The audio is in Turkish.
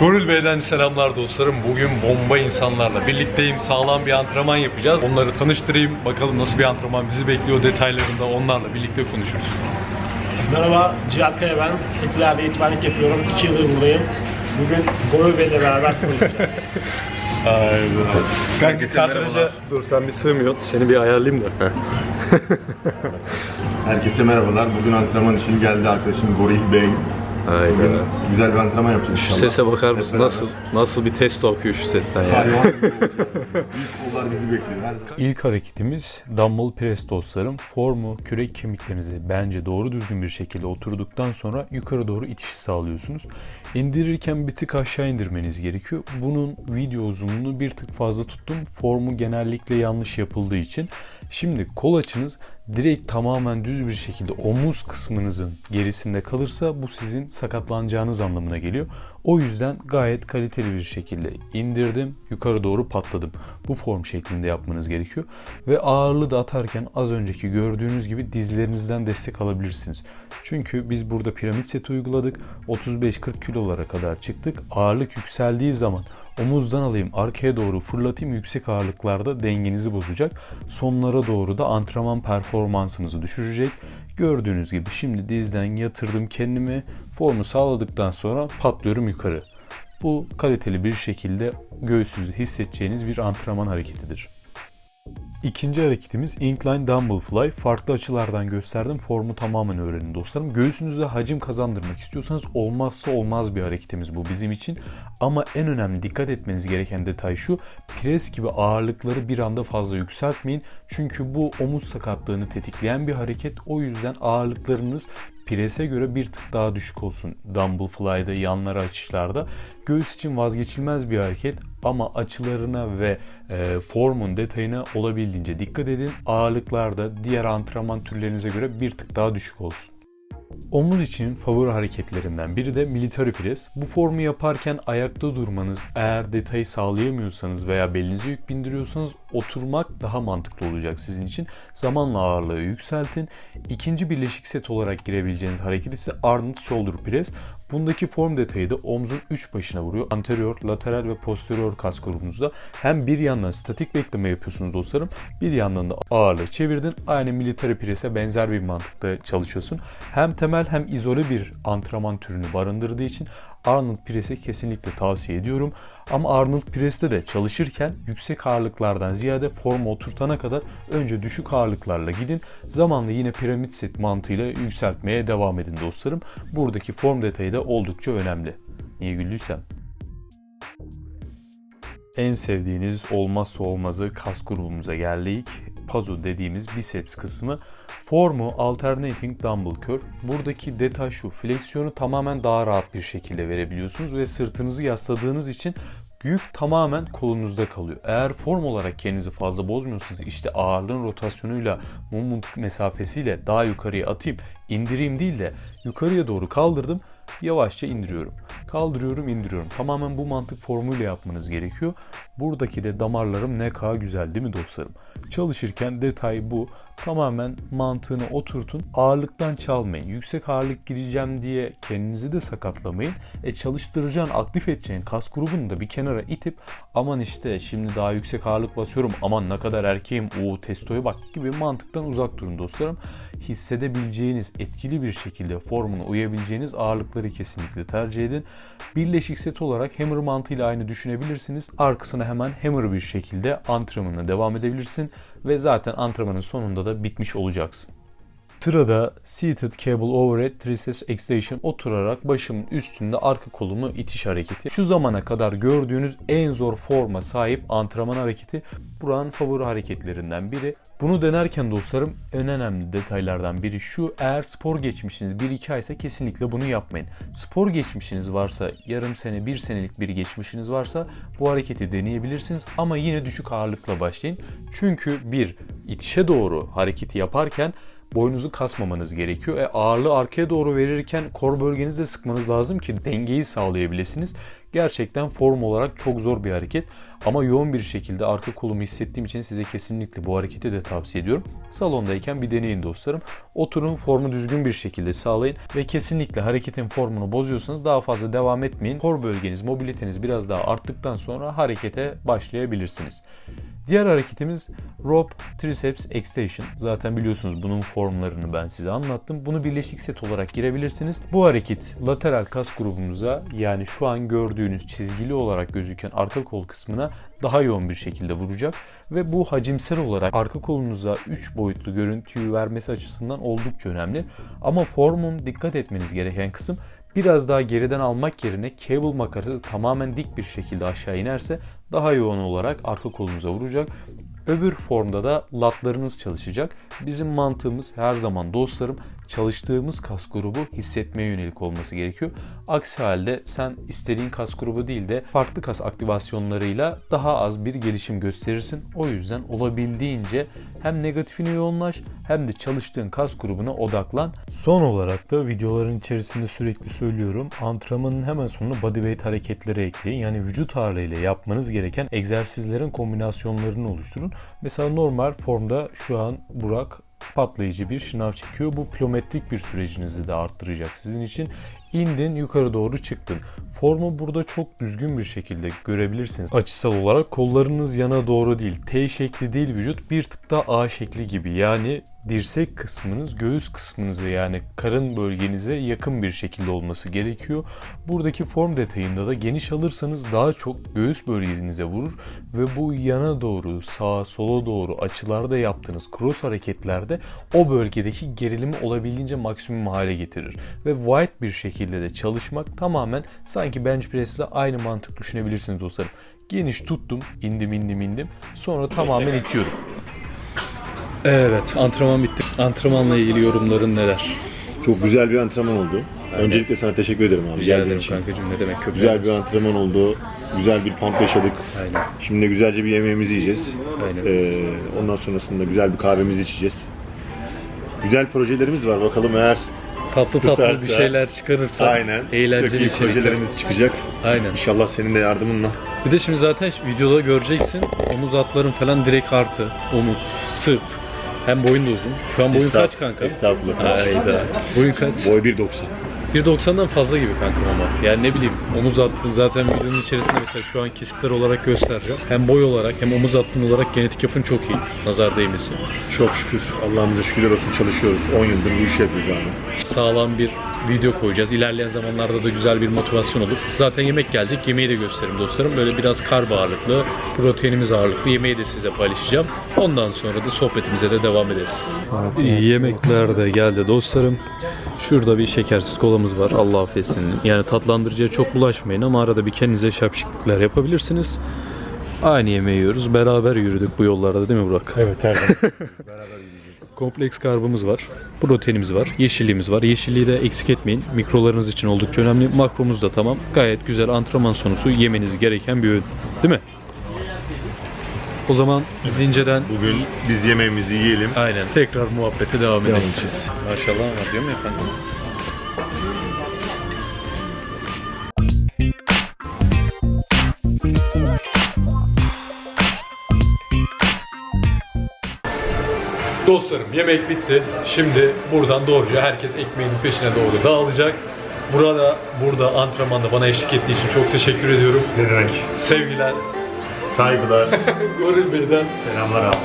Goril Bey'den selamlar dostlarım. Bugün bomba insanlarla birlikteyim. Sağlam bir antrenman yapacağız. Onları tanıştırayım. Bakalım nasıl bir antrenman bizi bekliyor detaylarında onlarla birlikte konuşuruz. Merhaba, Cihat Kaya ben. Etiler'de eğitmenlik yapıyorum. 2 yıldır buradayım. Bugün Goril Bey'le beraber spor yapacağız. Aynen. Kanka kadraja dur sen bir sığmıyorsun. Seni bir ayarlayayım da. Herkese merhabalar. Bugün antrenman için geldi arkadaşım Goril Bey. Bugün güzel bir antrenman yapacağız Şu inşallah. sese bakar Hep mısın? beraber. Nasıl nasıl bir test okuyor şu sesten ya. Hayvan. İlk kollar bizi bekliyor. Her zaman. İlk hareketimiz dumbbell press dostlarım. Formu, kürek kemiklerinizi bence doğru düzgün bir şekilde oturduktan sonra yukarı doğru itişi sağlıyorsunuz. İndirirken bir tık aşağı indirmeniz gerekiyor. Bunun video uzunluğunu bir tık fazla tuttum. Formu genellikle yanlış yapıldığı için. Şimdi kol açınız direkt tamamen düz bir şekilde omuz kısmınızın gerisinde kalırsa bu sizin sakatlanacağınız anlamına geliyor. O yüzden gayet kaliteli bir şekilde indirdim, yukarı doğru patladım. Bu form şeklinde yapmanız gerekiyor. Ve ağırlığı da atarken az önceki gördüğünüz gibi dizlerinizden destek alabilirsiniz. Çünkü biz burada piramit seti uyguladık. 35-40 kilolara kadar çıktık. Ağırlık yükseldiği zaman omuzdan alayım arkaya doğru fırlatayım yüksek ağırlıklarda dengenizi bozacak. Sonlara doğru da antrenman performansınızı düşürecek. Gördüğünüz gibi şimdi dizden yatırdım kendimi. Formu sağladıktan sonra patlıyorum yukarı. Bu kaliteli bir şekilde göğsünüzü hissedeceğiniz bir antrenman hareketidir. İkinci hareketimiz Incline Dumbbell Fly. Farklı açılardan gösterdim. Formu tamamen öğrenin dostlarım. Göğsünüze hacim kazandırmak istiyorsanız olmazsa olmaz bir hareketimiz bu bizim için. Ama en önemli dikkat etmeniz gereken detay şu. Pres gibi ağırlıkları bir anda fazla yükseltmeyin. Çünkü bu omuz sakatlığını tetikleyen bir hareket. O yüzden ağırlıklarınız Pres'e göre bir tık daha düşük olsun dumbbell fly'da yanlara açışlarda. Göğüs için vazgeçilmez bir hareket ama açılarına ve e, formun detayına olabildiğince dikkat edin. Ağırlıklarda diğer antrenman türlerinize göre bir tık daha düşük olsun. Omuz için favori hareketlerinden biri de military press. Bu formu yaparken ayakta durmanız, eğer detayı sağlayamıyorsanız veya belinize yük bindiriyorsanız oturmak daha mantıklı olacak sizin için. Zamanla ağırlığı yükseltin. İkinci birleşik set olarak girebileceğiniz hareket ise Arnold Shoulder Press. Bundaki form detayı da omzun 3 başına vuruyor. Anterior, lateral ve posterior kas grubunuzda hem bir yandan statik bekleme yapıyorsunuz dostlarım. Bir yandan da ağırlığı çevirdin. Aynı military press'e benzer bir mantıkta çalışıyorsun. Hem temel hem izole bir antrenman türünü barındırdığı için Arnold Press'i kesinlikle tavsiye ediyorum. Ama Arnold Press'te de çalışırken yüksek ağırlıklardan ziyade formu oturtana kadar önce düşük ağırlıklarla gidin. Zamanla yine piramit set mantığıyla yükseltmeye devam edin dostlarım. Buradaki form detayı da oldukça önemli. Niye güldüysem. En sevdiğiniz olmazsa olmazı kas grubumuza geldik. Pazo dediğimiz biceps kısmı. Formu Alternating Dumbbell Curl. Buradaki detay şu. Fleksiyonu tamamen daha rahat bir şekilde verebiliyorsunuz ve sırtınızı yasladığınız için yük tamamen kolunuzda kalıyor. Eğer form olarak kendinizi fazla bozmuyorsanız işte ağırlığın rotasyonuyla moment mesafesiyle daha yukarıya atayım indireyim değil de yukarıya doğru kaldırdım yavaşça indiriyorum. Kaldırıyorum indiriyorum. Tamamen bu mantık formuyla yapmanız gerekiyor. Buradaki de damarlarım ne kadar güzel değil mi dostlarım? Çalışırken detay bu. Tamamen mantığını oturtun. Ağırlıktan çalmayın. Yüksek ağırlık gireceğim diye kendinizi de sakatlamayın. E çalıştıracağın, aktif edeceğin kas grubunu da bir kenara itip aman işte şimdi daha yüksek ağırlık basıyorum. Aman ne kadar erkeğim. O testoya bak gibi mantıktan uzak durun dostlarım. Hissedebileceğiniz, etkili bir şekilde formuna uyabileceğiniz ağırlıkları kesinlikle tercih edin. Birleşik set olarak hammer mantığıyla aynı düşünebilirsiniz. Arkasına hemen hammer bir şekilde antrenmanına devam edebilirsin ve zaten antrenmanın sonunda da bitmiş olacaksın. Sırada Seated Cable Overhead Triceps Extension oturarak başımın üstünde arka kolumu itiş hareketi. Şu zamana kadar gördüğünüz en zor forma sahip antrenman hareketi. Buranın favori hareketlerinden biri. Bunu denerken dostlarım en önemli detaylardan biri şu. Eğer spor geçmişiniz 1-2 ay ise kesinlikle bunu yapmayın. Spor geçmişiniz varsa yarım sene 1 senelik bir geçmişiniz varsa bu hareketi deneyebilirsiniz ama yine düşük ağırlıkla başlayın. Çünkü bir itişe doğru hareketi yaparken boynunuzu kasmamanız gerekiyor. E, ağırlığı arkaya doğru verirken kor bölgenizde sıkmanız lazım ki dengeyi sağlayabilirsiniz. Gerçekten form olarak çok zor bir hareket. Ama yoğun bir şekilde arka kolumu hissettiğim için size kesinlikle bu hareketi de tavsiye ediyorum. Salondayken bir deneyin dostlarım. Oturun formu düzgün bir şekilde sağlayın ve kesinlikle hareketin formunu bozuyorsanız daha fazla devam etmeyin. Kor bölgeniz, mobiliteniz biraz daha arttıktan sonra harekete başlayabilirsiniz. Diğer hareketimiz rope triceps extension. Zaten biliyorsunuz bunun formlarını ben size anlattım. Bunu birleşik set olarak girebilirsiniz. Bu hareket lateral kas grubumuza yani şu an gördüğünüz çizgili olarak gözüken arka kol kısmına daha yoğun bir şekilde vuracak ve bu hacimsel olarak arka kolunuza 3 boyutlu görüntüyü vermesi açısından oldukça önemli. Ama formun dikkat etmeniz gereken kısım biraz daha geriden almak yerine cable makarası tamamen dik bir şekilde aşağı inerse daha yoğun olarak arka kolunuza vuracak. Öbür formda da latlarınız çalışacak. Bizim mantığımız her zaman dostlarım çalıştığımız kas grubu hissetmeye yönelik olması gerekiyor. Aksi halde sen istediğin kas grubu değil de farklı kas aktivasyonlarıyla daha az bir gelişim gösterirsin. O yüzden olabildiğince hem negatifine yoğunlaş hem de çalıştığın kas grubuna odaklan. Son olarak da videoların içerisinde sürekli söylüyorum. Antrenmanın hemen sonuna bodyweight hareketleri ekleyin. Yani vücut ağırlığıyla yapmanız gereken egzersizlerin kombinasyonlarını oluşturun. Mesela normal formda şu an Burak patlayıcı bir şınav çekiyor. Bu plyometrik bir sürecinizi de arttıracak sizin için. İndin yukarı doğru çıktın. Formu burada çok düzgün bir şekilde görebilirsiniz. Açısal olarak kollarınız yana doğru değil. T şekli değil vücut bir tık da A şekli gibi. Yani dirsek kısmınız göğüs kısmınıza yani karın bölgenize yakın bir şekilde olması gerekiyor. Buradaki form detayında da geniş alırsanız daha çok göğüs bölgenize vurur ve bu yana doğru sağa sola doğru açılarda yaptığınız cross hareketlerde o bölgedeki gerilimi olabildiğince maksimum hale getirir. Ve wide bir şekilde de çalışmak tamamen sanki bench press ile aynı mantık düşünebilirsiniz dostlarım. Geniş tuttum, indim indim indim. Sonra tamamen itiyorum. Evet antrenman bitti. Antrenmanla ilgili yorumların neler? Çok güzel bir antrenman oldu. Öncelikle sana teşekkür ederim abi. Rica ederim için. kankacığım ne demek köprü Güzel bir antrenman oldu. Güzel bir pump yaşadık. Aynen. Şimdi güzelce bir yemeğimizi yiyeceğiz. Aynen. Ee, ondan sonrasında güzel bir kahvemizi içeceğiz. Güzel projelerimiz var. Bakalım eğer Tatlı tatlı Tutarsa- bir şeyler çıkarırsa aynen eğlenceli çok iyi içerikler. projelerimiz çıkacak. Aynen. İnşallah senin de yardımınla. Bir de şimdi zaten videoda göreceksin. Omuz atların falan direkt artı. Omuz, sırt. Hem boyun da uzun. Şu an boyun Estağ- kaç kanka? Estağfurullah. Hayda. Boyun kaç? Boy 1.90. 1.90'dan fazla gibi kankam ama. Yani ne bileyim omuz attın zaten videonun içerisinde mesela şu an kesitler olarak göstereceğim. Hem boy olarak hem omuz attın olarak genetik yapın çok iyi. Nazar değmesin. Çok şükür. Allah'ımıza şükürler olsun çalışıyoruz. 10 yıldır bu işi yapıyoruz abi. Sağlam bir video koyacağız. İlerleyen zamanlarda da güzel bir motivasyon olur. Zaten yemek gelecek. Yemeği de gösteririm dostlarım. Böyle biraz karb ağırlıklı, proteinimiz ağırlıklı yemeği de size paylaşacağım. Ondan sonra da sohbetimize de devam ederiz. Yemekler de geldi dostlarım. Şurada bir şekersiz kolamız var. Allah affetsin. Yani tatlandırıcıya çok bulaşmayın ama arada bir kendinize şapşiklikler yapabilirsiniz. Aynı yemeği yiyoruz. Beraber yürüdük bu yollarda değil mi Burak? Evet her zaman. Kompleks karbımız var, proteinimiz var, yeşilliğimiz var. Yeşilliği de eksik etmeyin. Mikrolarınız için oldukça önemli. Makromuz da tamam. Gayet güzel antrenman sonusu yemeniz gereken bir öğün. Değil mi? O zaman biz inceden Bugün biz yemeğimizi yiyelim. aynen tekrar muhabbete devam edelim. Maşallah var diyor mu efendim? Dostlarım yemek bitti. Şimdi buradan doğruca herkes ekmeğinin peşine doğru dağılacak. Burada burada antrenmanda bana eşlik ettiği için çok teşekkür ediyorum. Ne demek? Sevgiler. Saygılar. Goril birden Selamlar abi.